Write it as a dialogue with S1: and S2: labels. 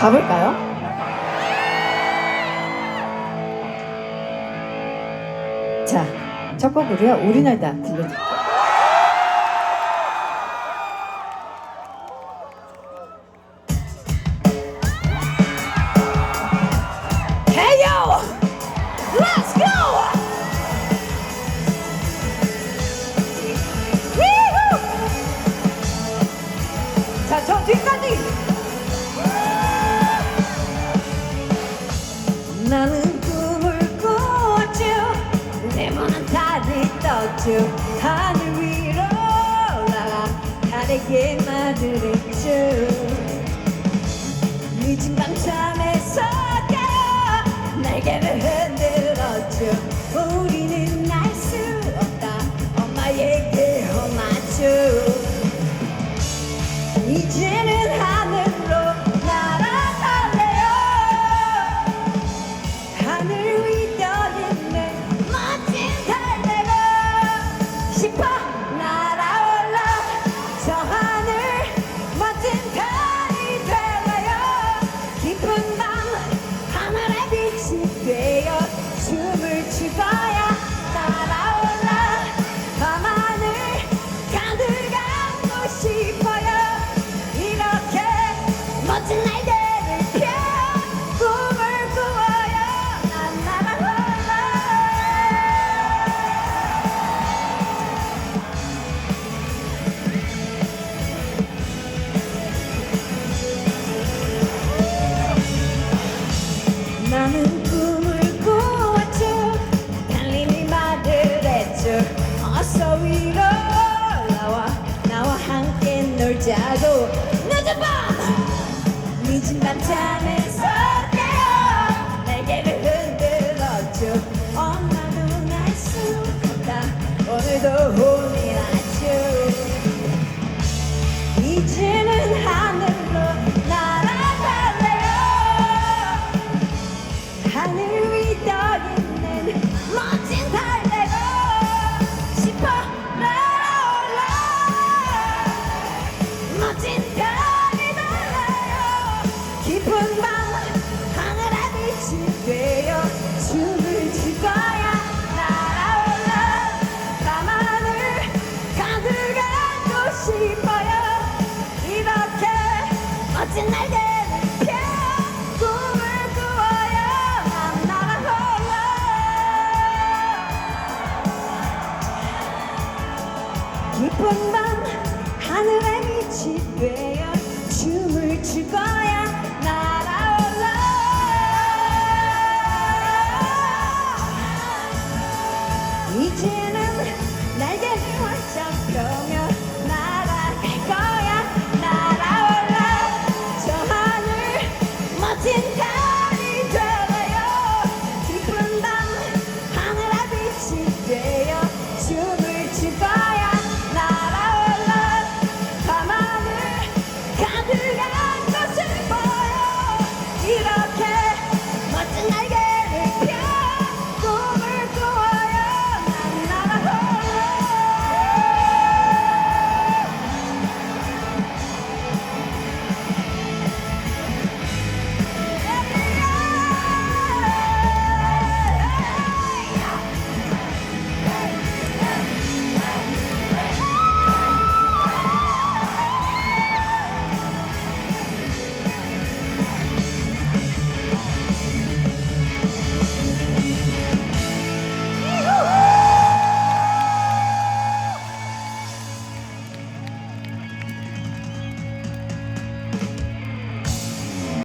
S1: 가볼까요? 자, 첫 곡으로요. 우리나라 들려드릴게요. 나는 꿈을 내 몸은 달이 떴죠 하늘 위로 올라가. 달에게 말을 했죠 늦은 밤 잠에서 깨어. 날개를 흔들 춤을 자고. 늦은 밤 늦은 밤 잠에서 깨어 날개를 흔들었죠 엄마도 날수 없다. 오늘도 미친 날개 꿈을 꾸어요. 난 나라 홀로 깊은 밤 하늘에 빛이 되